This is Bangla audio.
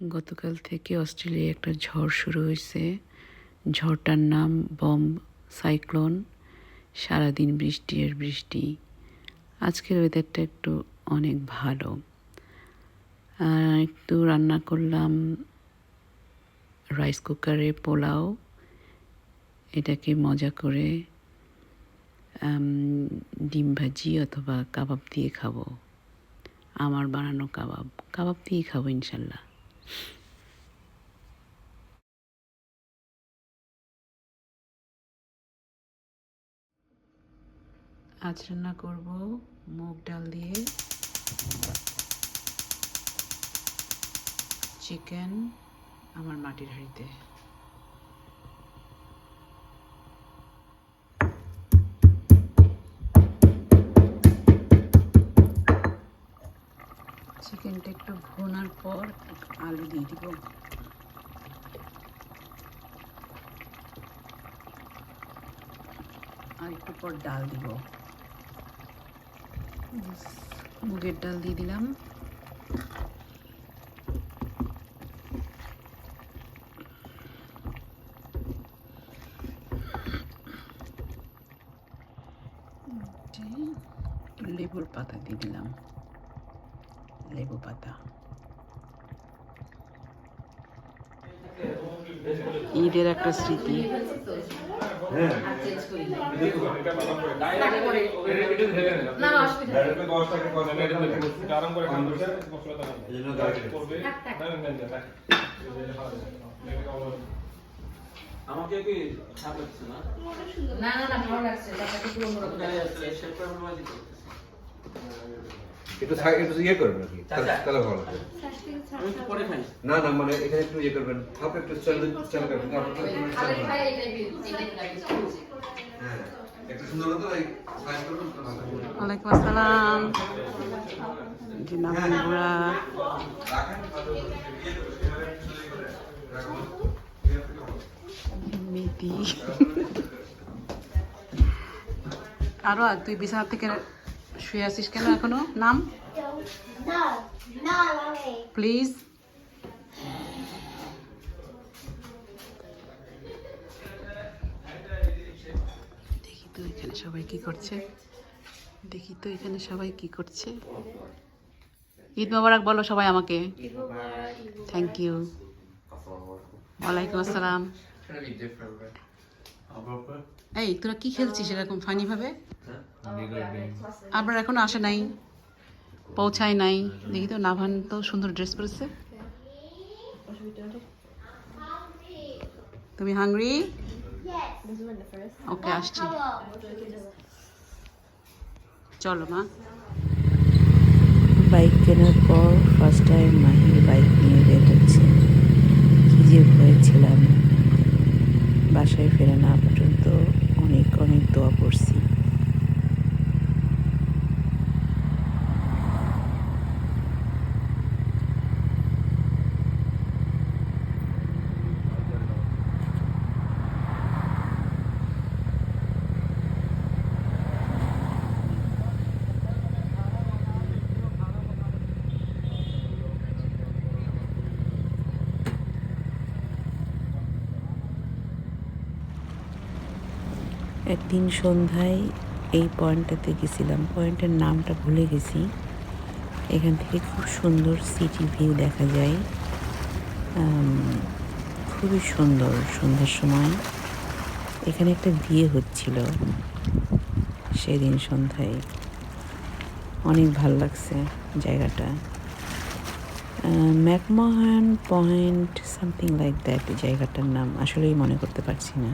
গতকাল থেকে অস্ট্রেলিয়ায় একটা ঝড় শুরু হয়েছে। ঝড়টার নাম বম সাইক্লোন। সারাদিন বৃষ্টি আর বৃষ্টি। আজকের ওয়েদারটা একটু অনেক ভালো। একটু রান্না করলাম রাইস কুকারে পোলাও। এটাকে মজা করে ডিম ভাজি অথবা কাবাব দিয়ে খাব। আমার বানানো কাবাব। কাবাব দিয়েই খাব ইনশাল্লাহ। আজ রান্না করব মুগ ডাল দিয়ে। চিকেন আমার মাটির হাঁড়িতে। চিকেনটা একটু ভোনার পর আলু দিয়ে দিব। আর একটু পর ডাল দিব। মুগের ডাল দিয়ে দিলাম। লেবুর পাতা দিয়ে দিলাম। লেবু পাতা। ঈদের একটা স্মৃতি। করে আমাকে কি খারাপ লাগছে না না না না ভালো লাগছে। ব্যাপারটা পুরো শেষ করে বাজি করতেছি। একটু থাক- একটু ইয়ে করবেন আর কি। তাহলে তাহলে ভালো হবে। একটু না না মানে এখানে একটু ইয়ে করবেন। হাফ একটু চাল চাল করবেন। একটু হ্যাঁ। একটু। ওয়ালাইকুম আসসালাম। মেথি আরও আর তুই বিছানা থেকে শুয়ে আছিস কেন এখনও? নাম. প্লিজ দেখি তো এখানে সবাই কি করছে। দেখি তো এখানে সবাই কি করছে। ঈদ মোবারক বলো সবাই আমাকে। থ্যাংক ইউ ওয়ালাইকুম আসসালাম। এই তোরা কি খেলছিস এরকম ফানি ভাবে আবার এখনও আসে নাই। পৌঁছায় নাই। দেখি তো নাভান তো সুন্দর ড্রেস পরেছে। তুমি হাংরি ওকে আসছি। চলো মা। বাইক কেনার পর ফার্স্ট টাইম মাহির বাইক নিয়ে বের হচ্ছে। কি যে ভয়েছিলাম বাসায় ফেরা না পর্যন্ত অনেক অনেক দোয়া পড়ছি একদিন সন্ধ্যায় এই পয়েন্টটাতে গেছিলাম। পয়েন্টের নামটা ভুলে গেছি। এখান থেকে খুব সুন্দর সিটি ভিউ দেখা যায়। খুবই সুন্দর সন্ধ্যার সময়। এখানে একটা বিয়ে হচ্ছিল সেদিন সন্ধ্যায়। অনেক ভালো লাগছে জায়গাটা। McMahon point something like that জায়গাটার নাম আসলেই মনে করতে পারছি না।